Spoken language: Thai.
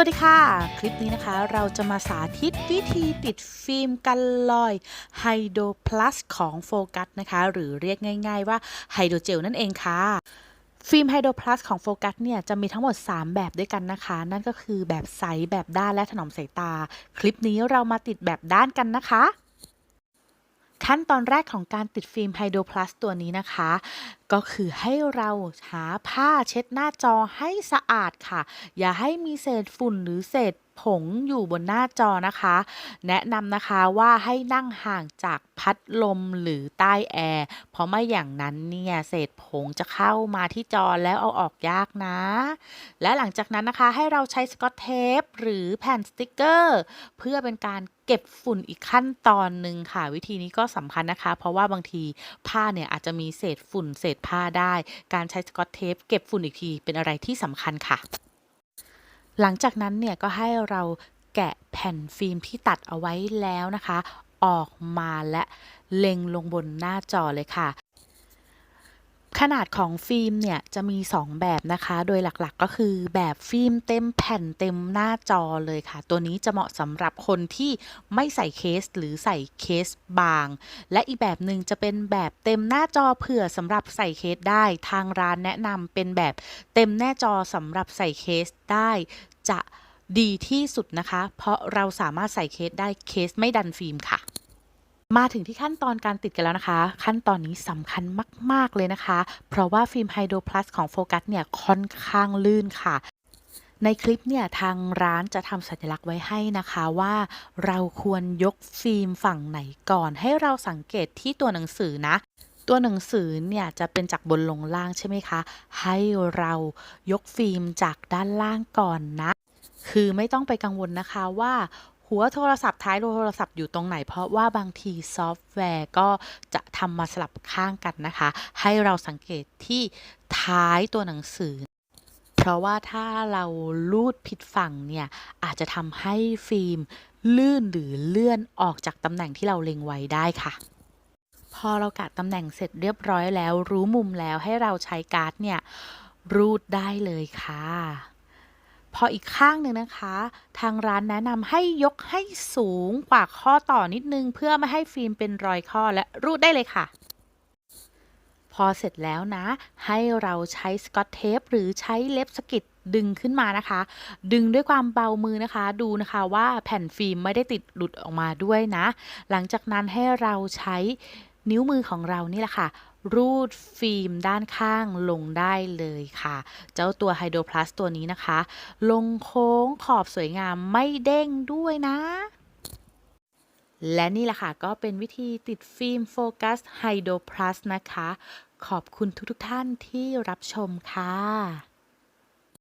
วัสดีค่ะ คลิปนี้นะคะเราจะมาสาธิตวิธีติดฟิล์มกันลอยไฮโดรพลัสของโฟกัสนะคะ หรือเรียกง่าย ๆ ว่าไฮโดรเจลนั่นเองค่ะฟิล์มไฮโดรพลัสของโฟกัสเนี่ยจะมีทั้งหมด 3 แบบด้วยกันนะคะ นั่นก็คือแบบใสแบบด้านและถนอมสายตา คลิปนี้เรามาติดแบบด้านกันนะคะ ขั้นตอนแรกของการติดฟิล์มไฮโดร plus ตัวนี้นะคะ ก็คือให้เราหาผ้าเช็ดหน้าจอให้สะอาดค่ะ อย่าให้มีเศษฝุ่นหรือเศษผงอยู่บนหน้าจอนะคะ แนะนำนะคะว่าให้นั่งห่างจากพัดลมหรือใต้แอร์ เพราะไม่อย่างนั้นเนี่ยเศษผงจะเข้ามาที่จอแล้วเอาออกยากนะ และหลังจากนั้นนะคะให้เราใช้สกอตเทปหรือแผ่นสติกเกอร์ เพื่อเป็นการ เก็บฝุ่นอีกขั้นตอนหนึ่งค่ะ วิธีนี้ก็สำคัญนะคะ เพราะว่าบางทีผ้าเนี่ยอาจจะมีเศษฝุ่นเศษผ้าได้ การใช้สกอตเทปเก็บฝุ่นอีกทีเป็นอะไรที่สำคัญค่ะ หลังจากนั้นเนี่ยก็ให้เราแกะแผ่นฟิล์มที่ตัดเอาไว้แล้วนะคะ ออกมาและเล็งลงบนหน้าจอเลยค่ะ ขนาดของฟิล์มเนี่ยจะมี 2 แบบนะคะ โดยหลักๆก็คือแบบฟิล์มเต็มแผ่นเต็มหน้าจอเลยค่ะ ตัวนี้จะเหมาะสำหรับคนที่ไม่ใส่เคสหรือใส่เคสบาง และอีกแบบหนึ่งจะเป็นแบบเต็มหน้าจอเผื่อสำหรับใส่เคสได้ ทางร้านแนะนำเป็นแบบเต็มหน้าจอสำหรับใส่เคสได้ จะดีที่สุดนะคะ เพราะเราสามารถใส่เคสได้เคสไม่ดันฟิล์มค่ะ มาถึงที่ขั้นตอนการติดกันแล้วนะคะ ขั้นตอนนี้สำคัญมาก ๆ เลยนะคะ เพราะว่าฟิล์มไฮโดร plus ของโฟกัสเนี่ยค่อนข้างลื่นค่ะในคลิปเนี่ยทางร้านจะทำสัญลักษณ์ไว้ให้นะคะว่า เราควรยกฟิล์มฝั่งไหนก่อน ให้เราสังเกตที่ตัวหนังสือนะ ตัวหนังสือเนี่ยจะเป็นจากบนลงล่างใช่ไหมคะ ให้เรายกฟิล์มจากด้านล่างก่อนนะ คือไม่ต้องไปกังวลนะคะว่า หัวโทรศัพท์ท้ายโทรศัพท์อยู่ตรงไหน เพราะว่าบางทีซอฟต์แวร์ก็จะทำมาสลับข้างกันนะคะ ให้เราสังเกตที่ท้ายตัวหนังสือ เพราะว่าถ้าเราลูดผิดฝั่งเนี่ย อาจจะทำให้ฟิล์มลื่นหรือเลื่อนออกจากตำแหน่งที่เราเล็งไว้ได้ค่ะพอเรากะตำแหน่งเสร็จเรียบร้อยแล้ว รู้มุมแล้วให้เราใช้การ์ดเนี่ย รูดได้เลยค่ะ พออีกข้างหนึ่งนะคะ ทางร้านแนะนำให้ยกให้สูงกว่าข้อต่อนิดนึง เพื่อไม่ให้ฟิล์มเป็นรอยข้อและรูดได้เลยค่ะ พอเสร็จแล้วนะ ให้เราใช้สกอตเทปหรือใช้เล็บสกิดดึงขึ้นมานะคะ ดึงด้วยความเบามือนะคะ ดูนะคะว่าแผ่นฟิล์มไม่ได้ติดหลุดออกมาด้วยนะ หลังจากนั้นให้เราใช้นิ้วมือของเรานี่แหละค่ะ รูดฟิล์มด้านข้างลงได้เลยค่ะ เจ้าตัวไฮโดรพลัสตัวนี้นะคะ ลงโค้งขอบสวยงามไม่เด้งด้วยนะและนี่แหละค่ะ ก็เป็นวิธีติดฟิล์มโฟกัสไฮโดรพลัสนะคะ ขอบคุณทุกๆท่านที่รับชมค่ะ